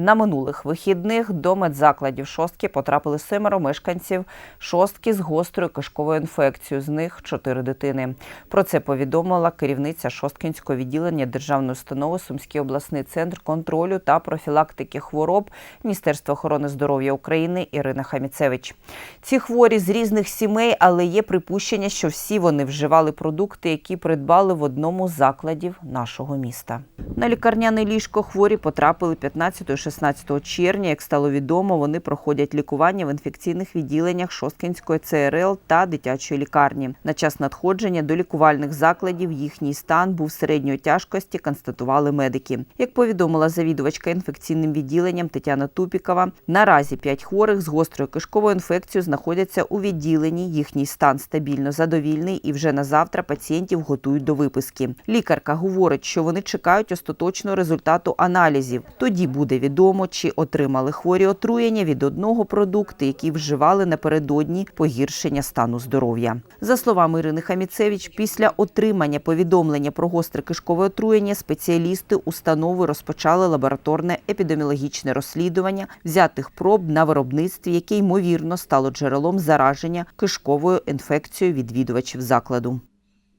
На минулих вихідних до медзакладів шостки потрапили семеро мешканців шостки з гострою кишковою інфекцією. З них чотири дитини. Про це повідомила керівниця Шосткінського відділення державної установи Сумський обласний центр контролю та профілактики хвороб Міністерства охорони здоров'я України Ірина Хаміцевич. Ці хворі з різних сімей, але є припущення, що всі вони вживали продукти, які придбали в одному з закладів нашого міста. На лікарняне ліжко хворі потрапили 15-16 червня. Як стало відомо, вони проходять лікування в інфекційних відділеннях Шосткінської ЦРЛ та дитячої лікарні. На час надходження до лікувальних закладів їхній стан був середньої тяжкості, констатували медики. Як повідомила завідувачка інфекційним відділенням Тетяна Тупікова, наразі п'ять хворих з гострою кишковою інфекцією знаходяться у відділенні. Їхній стан стабільно задовільний, і вже на завтра пацієнтів готують до виписки. Лікарка говорить, що вони чекають остаточного результату аналізів. Тоді буде відомо, чи отримали хворі отруєння від одного продукту, який вживали напередодні погіршення стану здоров'я. За словами Ірини Хаміцевич, після отримання повідомлення про гостре кишкове отруєння спеціалісти установи розпочали лабораторне епідеміологічне розслідування взятих проб на виробництві, яке ймовірно стало джерелом зараження кишковою інфекцією відвідувачів закладу.